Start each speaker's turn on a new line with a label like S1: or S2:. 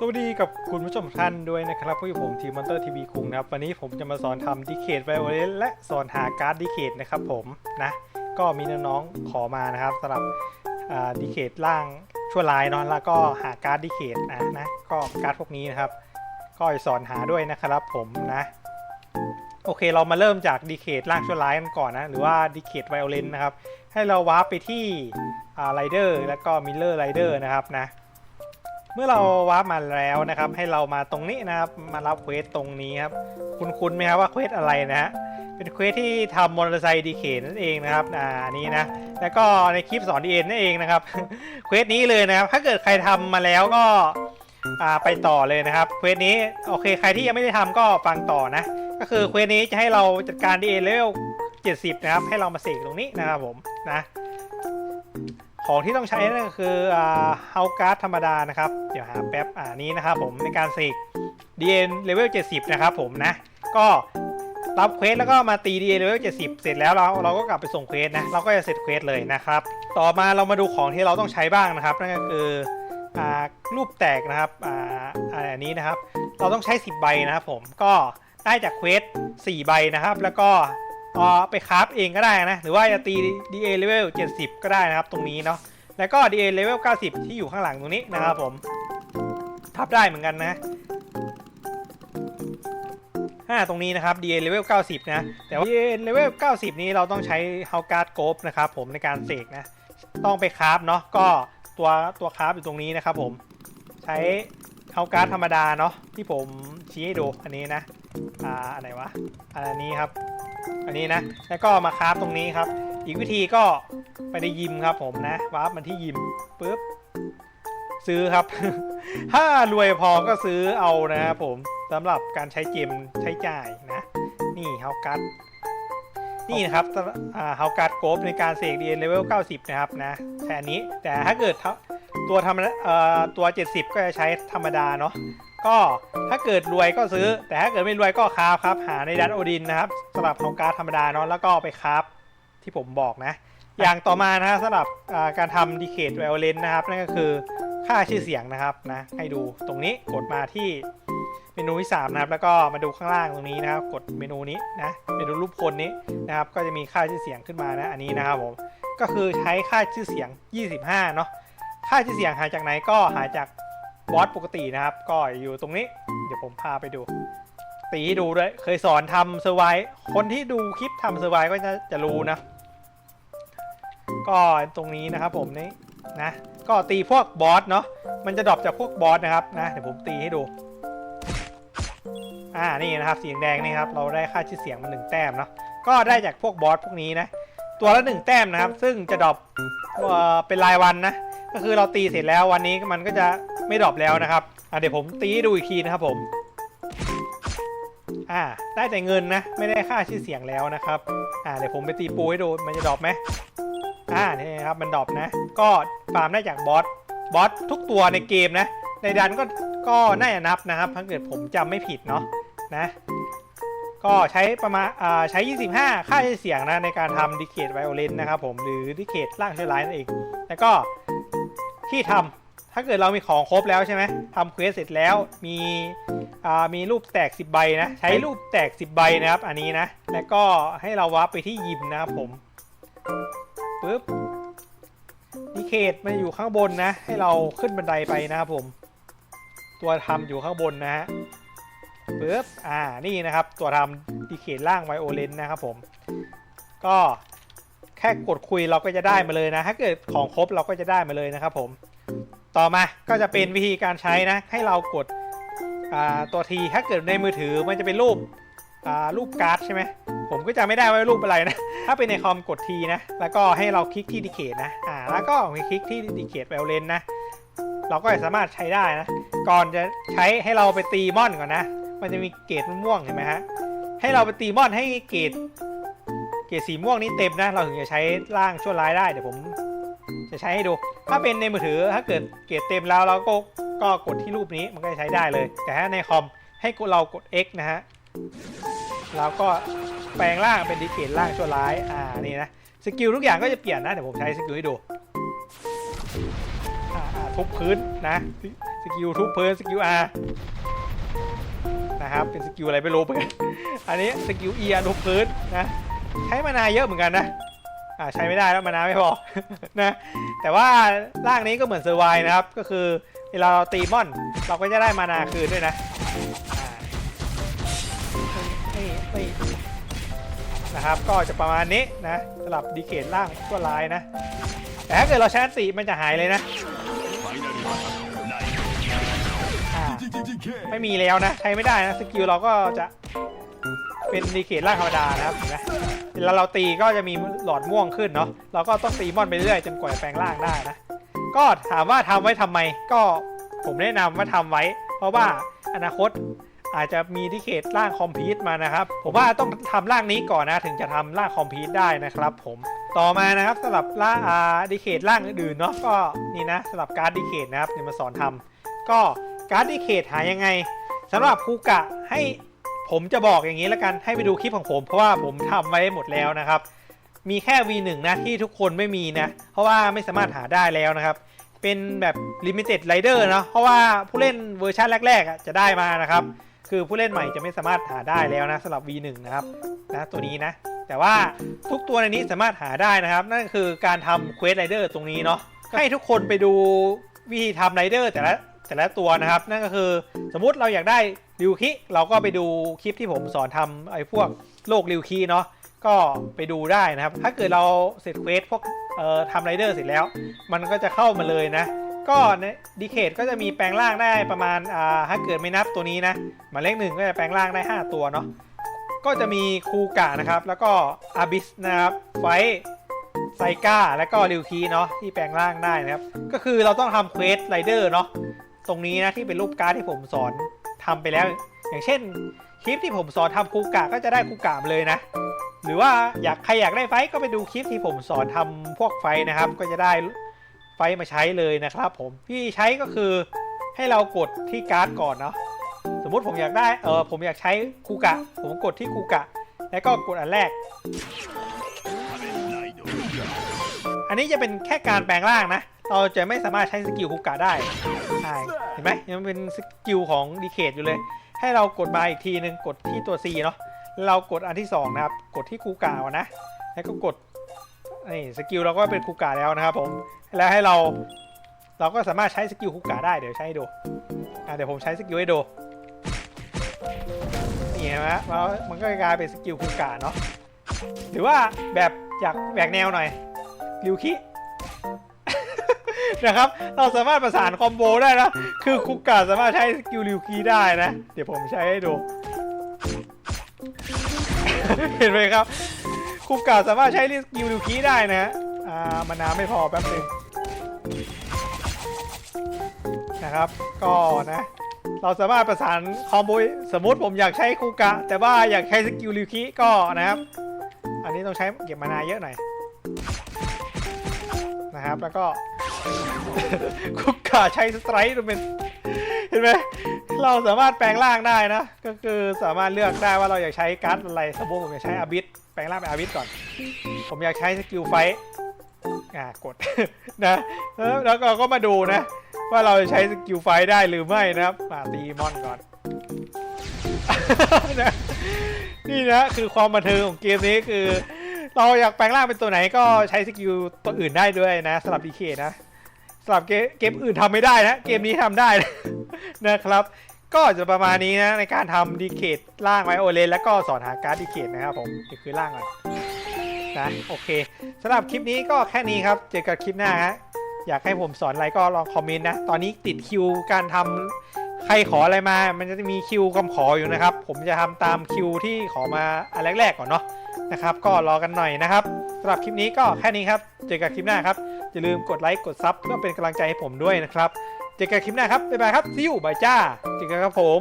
S1: สวัสดีกับคุณผู้ชมท่านด้วยนะครับพวกผมทีมมอนเตอร์ทีวีคุงนะครับ วันนี้ผมจะมาสอนทำดีเคทไวโอเลนและสอนหาการ์ดดีเคทนะครับผมนะ ก็มีน้องๆขอมานะครับสำหรับดีเคทล่างชั่วร้ายเนาะแล้วก็หาการ์ดดีเคทนะนะก็การ์ดพวกนี้นะครับ ก็จะสอนหาด้วยนะครับผมนะ โอเคเรามาเริ่มจากดีเคทล่างชั่วร้ายกันก่อนนะหรือว่าดีเคทไวโอเลนนะครับให้เราวาร์ปไปที่ไรเดอร์แล้วก็มิลเลอร์ไรเดอร์นะครับนะ มื่อเราวาร์ปมาแล้วนะครับ ให้เรามาตรงนี้นะครับมารับเควสตรงนี้ครับ คุณคุณไหมครับว่าเควสอะไรนะฮะเป็นเควสที่ทำมอเตอร์ไซค์ดีเคนั่นเองนะครับอ่านี้นะ แล้วก็ในคลิปสอนดีเอ็นนั่นเองนะครับเควสนี้เลยนะครับ ถ้าเกิดใครทำมาแล้วก็อ่าไปต่อเลยนะครับเควสนี้โอเคใครที่ยังไม่ได้ทำก็ฟังต่อนะ ก็คือเควสนี้จะให้เราจัดการดีเอ็นเลเวล70 นะครับ ให้เรามาเสกตรงนี้นะครับผมนะ ของที่ต้องใช้นั่นก็คือเฮาการ์ดธรรมดานะครับ เดี๋ยวหาแป๊บอ่านี้นะครับผมในการเสก DN level 70 นะครับผมนะ ก็รับเควสแล้วก็มาตี DN level 70 เสร็จแล้วเราเราก็กลับไปส่งเควสนะ เราก็จะเสร็จเควสเลยนะครับ ต่อมาเรามาดูของที่เราต้องใช้บ้างนะครับ นั่นก็คืออ่ารูปแตกนะครับอ่าอันนี้นะครับ เราต้องใช้ 10 ใบนะครับผมก็ได้จากเควส4ใบนะครับ แล้วก็ เอไปคราฟเองก็ได้นะ หรือว่าจะตี DA level 70 ก็ได้นะครับตรงนี้เนาะแล้วก็ DA level 90 ที่อยู่ข้างหลังตรงนี้นะครับผมทับได้เหมือนกันนะอ่าตรงนี้นะครับ DA level 90 นะ แต่ว่า DA level 90 นี้เราต้องใช้ h o u g a r d g o p นะครับผมในการเสกนะ ต้องไปคราฟเนาะก็ตัวตัวคราฟอยู่ตรงนี้นะครับผมใช้ h o u g a r d ธรรมดาเนาะที่ผมชี้ให้ดูอันนี้นะอ่าอันไหนวะอันนี้ครับ อันนี้นะ แล้วก็มาคราฟตรงนี้ครับ อีกวิธีก็ไปในยิมครับผมนะวาร์ปมันที่ยิมปุ๊บซื้อครับ ถ้ารวยพอก็ซื้อเอานะครับผมสำหรับการใช้เกมใช้จ่ายนะ นี่เฮากัดนี่นะครับเฮากัดโกบในการเสกเดียนเลเวล 90 นะครับนะแค่นี้แต่ถ้าเกิดตัวทำตัว 70 ก็จะใช้ธรรมดาเนาะ ก็ถ้าเกิดรวยก็ซื้อ แต่ถ้าเกิดไม่รวยก็คราฟครับ หาในดันโอดินนะครับสำหรับเฮาการธรรมดาเนาะแล้วก็ไปคราฟที่ผมบอกนะ อย่างต่อมานะฮะสำหรับการทำดีเคทไวโอเลนนะครับ นั่นก็คือค่าชื่อเสียงนะครับนะให้ดูตรงนี้กดมาที่เมนูที่3นะครับแล้วก็มาดูข้างล่างตรงนี้นะครับ กดเมนูนี้นะเมนูรูปคนนี้นะครับ ก็จะมีค่าชื่อเสียงขึ้นมานะอันนี้นะครับผมก็คือใช้ค่าชื่อเสียง 25 เนาะค่าชื่อเสียงหาจากไหนก็หาจาก บอสปกตินะครับ ก็อยู่ตรงนี้ เดี๋ยวผมพาไปดู ตีดูด้วยเคยสอนทำเซอร์ไวคนที่ดูคลิปทำเซอร์ไวก็จะจะรู้นะ ก็ตรงนี้นะครับผมนี่นะ ก็ตีพวกบอสเนาะมันจะดรอปจากพวกบอสนะครับนะเดี๋ยวผมตีให้ดูอ่านี่นะครับสีแดงนี่ครับเราได้ค่าชื่อเสียงมาหนึ่งแต้มเนาะก็ได้จากพวกบอสพวกนี้นะตัวละหนึ่งแต้มนะครับ ซึ่งจะดรอปเป็นรายวันนะก็คือเราตีเสร็จแล้ววันนี้มันก็จะ ไม่ดรอปแล้วนะครับอะเดี๋ยวผมตีดูอีกทีนะครับผม อ่า ได้แต่เงินนะ ไม่ได้ค่าชื่อเสียงแล้วนะครับ อ่า เดี๋ยวผมไปตีปูให้ดู มันจะดรอปไหมอ่า นี่ครับ มันดรอปนะ ก็ฟาร์มได้จากบอส บอสทุกตัวในเกมนะ ในดันก็ ก็น่าจะนับนะครับถ้าเกิดผมจำไม่ผิดเนาะ นะ ก็ใช้ประมาณ อ่า ใช้ 25 ค่าใช้เสียงนะ ในการทำดิเคทไวโอเลนนะครับผม หรือดิเคทร่างเชื้อร้ายนั่นเอง แล้วก็ที่ทำ ถ้าเกิดเรามีของครบแล้วใช่ไหมทำเควสเสร็จแล้วมีมีรูปแตก 10 ใบนะ ใช้รูปแตก 10 ใบนะครับ อันนี้นะ แล้วก็ให้เราวับไปที่ยิมนะครับผมปึ๊บดีเคทมันอยู่ข้างบนนะ ให้เราขึ้นบันไดไปนะครับผม ตัวทำอยู่ข้างบนนะฮะปึ๊บอ่านี่นะครับ ตัวทำดีเคทล่างไวโอเลนนะครับผม ก็แค่กดคุยเราก็จะได้มาเลยนะ ถ้าเกิดของครบเราก็จะได้มาเลยนะครับผม ต่อมาก็จะเป็นวิธีการใช้นะ ให้เรากดตัวทีถ้าเกิดในมือถือมันจะเป็นรูปรูปการ์ดใช่ไหมผมก็จะไม่ได้ว่ารูปอะไรนะ ถ้าเป็นในคอมกดทีนะ แล้วก็ให้เราคลิกที่ดีเคทนะอ่าแล้วก็คลิกที่ดีเคทแวลเลนนะ เราก็สามารถใช้ได้นะ ก่อนจะใช้ให้เราไปตีมอนก่อนนะ มันจะมีเกรดม่วงเห็นไหมฮะ ให้เราไปตีมอนให้เกรดเกรดสีม่วงนี้เต็มนะ เราถึงจะใช้ร่างชั่วร้ายได้ เดี๋ยวผม จะใช้ให้ดู ถ้าเป็นในมือถือถ้าเกิดเกรดเต็มแล้วเราก็ก็กดที่รูปนี้มันก็จะใช้ได้เลย แต่ถ้าในคอมให้เรากด X นะฮะแล้วก็แปลงร่างเป็นดีเกตร่างชั่วร้ายอ่านี่นะสกิลทุกอย่างก็จะเปลี่ยนนะเดี๋ยวผมใช้สกิลให้ดูอ่าอ่าทุบพื้นนะสกิลทุบเพิร์นสกิลอาร์นะครับเป็นสกิลอะไรไม่รู้เหมือนกันอันนี้สกิลเอียทุบเพิร์นนะใช้มานาเยอะเหมือนกันนะ อ่าใช้ไม่ได้แล้วมานาไม่พอ นะ แต่ว่าร่างนี้ก็เหมือนเซอร์ไวนะครับ ก็คือเวลาเราตีมอน เราก็จะได้มานาคืนด้วยนะนะครับ ก็จะประมาณนี้นะสำหรับดีเคทล่างตัวลายนะ แต่ถ้าเกิดเราใช้อันติมันจะหายเลยนะไม่มีแล้วนะ ใช้ไม่ได้นะ สกิลเราก็จะเป็นดีเคทล่างธรรมดานะครับนไหมเวลาเราตีก็จะมีหลอดม่วงขึ้นเนาะเราก็ต้องตีมอนไปเรื่อยจนกว่าจะแปลงร่างได้นะก็ถามว่าทำไว้ทำไมก็ผมแนะนำว่าทำไว้ เพราะว่าอนาคตอาจจะมีดีเคทร่างคอมพิวต์มานะครับ ผมว่าต้องทำร่างนี้ก่อนนะถึงจะทำร่างคอมพิวต์ได้นะครับ ผมต่อมานะครับสำหรับล่าอาดีเคทร่างอื่นๆเนาะก็นี่นะสำหรับการ์ดดีเคทนะครับเดี๋ยวมาสอนทำก็การ์ดดีเคทหายังไงสำหรับคูกะให้ ผมจะบอกอย่างนี้แล้วกันให้ไปดูคลิปของผม เพราะว่าผมทำไว้หมดแล้วนะครับ มีแค่ V1 นะที่ทุกคนไม่มีนะ เพราะว่าไม่สามารถหาได้แล้วนะครับ เป็นแบบ Limited Rider เนาะเพราะว่าผู้เล่นเวอร์ชันแรกๆจะได้มานะครับ คือผู้เล่นใหม่จะไม่สามารถหาได้แล้วนะสำหรับ V1 นะครับนะตัวนี้นะแต่ว่าทุกตัวในนี้สามารถหาได้นะครับ นั่นคือการทำ Quest Rider ตรงนี้เนาะให้ทุกคนไปดูวิธีทำ Rider แต่ละแต่ละตัวนะครับ นั่นก็คือสมมุติเราอยากได้ ริวคิเราก็ไปดูคลิปที่ผมสอนทำไอ้พวกโลกริวคีเนาะก็ไปดูได้นะครับ ถ้าเกิดเราเสร็จเควสพวกเอ่อทำไรเดอร์เสร็จแล้ว มันก็จะเข้ามาเลยนะ ก็ในดีเคทก็จะมีแปลงร่างได้ประมาณอ่าถ้าเกิดไม่นับตัวนี้นะหมายเลขหนึ่งก็จะแปลงร่างได้ 5 ตัวเนาะก็จะมีคูกะนะครับ แล้วก็อาบิสนะครับไฟไซก้าแล้วก็ริวคีเนาะที่แปลงร่างได้นะครับ ก็คือเราต้องทำเควสไรเดอร์เนาะตรงนี้นะที่เป็นรูปการ์ดที่ผมสอน ทำไปแล้ว อย่างเช่นคลิปที่ผมสอนทำคูกะก็จะได้คูกะมาเลยนะ หรือว่าอยากใครอยากได้ไฟท์ก็ไปดูคลิปที่ผมสอนทำพวกไฟท์นะครับ ก็จะได้ไฟท์มาใช้เลยนะครับผมพี่ใช้ก็คือให้เรากดที่การ์ดก่อนเนาะสมมุติผมอยากได้เออผมอยากใช้คูกะ ผมกดที่คูกะ แล้วก็กดอันแรก อันนี้จะเป็นแค่การแปลงร่างนะ เราจะไม่สามารถใช้สกิลคูกะได้ใช่เห็นไหมยังเป็นสกิลของดีเคทอยู่เลย ให้เรากดมาอีกทีหนึ่งกดที่ตัว C เนาะแล้วเรากดอันที่ 2 นะครับ กดที่คูกะก่อนนะ แล้วก็กดนี่สกิลเราก็เป็นคูกะแล้วนะครับผมแล้วให้เราเราก็สามารถใช้สกิลคูกะได้เดี๋ยวใช้ให้ดูอะเดี๋ยวผมใช้สกิลให้ดูนี่เห็นไหมแล้วมันก็กลายเป็นสกิลคูกะเนาะหรือว่าแบบอยากแบกแนวหน่อยริวคิ นะครับ เราสามารถประสานคอมโบได้นะ คือคุกกะสามารถใช้สกิลริวคีได้นะ เดี๋ยวผมใช้ให้ดู เห็นไหมครับ คุกกะสามารถใช้สกิลริวคีได้นะอ่ามันน้ำไม่พอแป๊บนึงนะครับ ก็นะ เราสามารถประสานคอมโบสมมติผมอยากใช้คุกกะ แต่ว่าอยากใช้สกิลริวคีก็นะครับ อันนี้ต้องใช้เก็บมานาเยอะหน่อย นะครับ แล้วก็ คุกกาใช้สไตร์เป็นเห็นไหมเราสามารถแปลงร่างได้นะ ก็คือสามารถเลือกได้ว่าเราอยากใช้การ์ดอะไรสมมติผมอยากใช้อาบิสแปลงร่างเป็นอาบิสก่อน ผมอยากใช้สกิลไฟท์อ่ากดนะแล้วแล้วก็ก็มาดูนะ ว่าเราจะใช้สกิลไฟท์ได้หรือไม่นะครับมาตีมอนก่อนนี่นะคือความบันเทิงของเกมนี้คือ เราอยากแปลงร่างเป็นตัวไหนก็ใช้สกิลตัวอื่นได้ด้วยนะสำหรับดีเคนะสำหรับเกมเกมอื่นทำไม่ได้นะ เกมนี้ทำได้นะนะครับ ก็จะประมาณนี้นะในการทำดีเคทร่างไวโอเลนแล้วก็สอนหาการ์ดดีเคทนะครับผมนี่คือร่างก่อนนะโอเคสำหรับคลิปนี้ก็แค่นี้ครับ เจอกันคลิปหน้าฮะอยากให้ผมสอนอะไรก็ลองคอมเมนต์นะ ตอนนี้ติดคิวการทำใครขออะไรมา มันจะมีคิวคำขออยู่นะครับ ผมจะทำตามคิวที่ขอมาอันแรกๆก่อนเนาะ นะครับ ก็รอกันหน่อยนะครับสำหรับคลิปนี้ก็แค่นี้ครับ เจอกันคลิปหน้าครับ อย่าลืมกดไลค์กดซับเพื่อเป็นกำลังใจให้ผมด้วยนะครับ เจอกันคลิปหน้าครับบ๊ายบายครับซิวบายจ้าเจอกันครับผม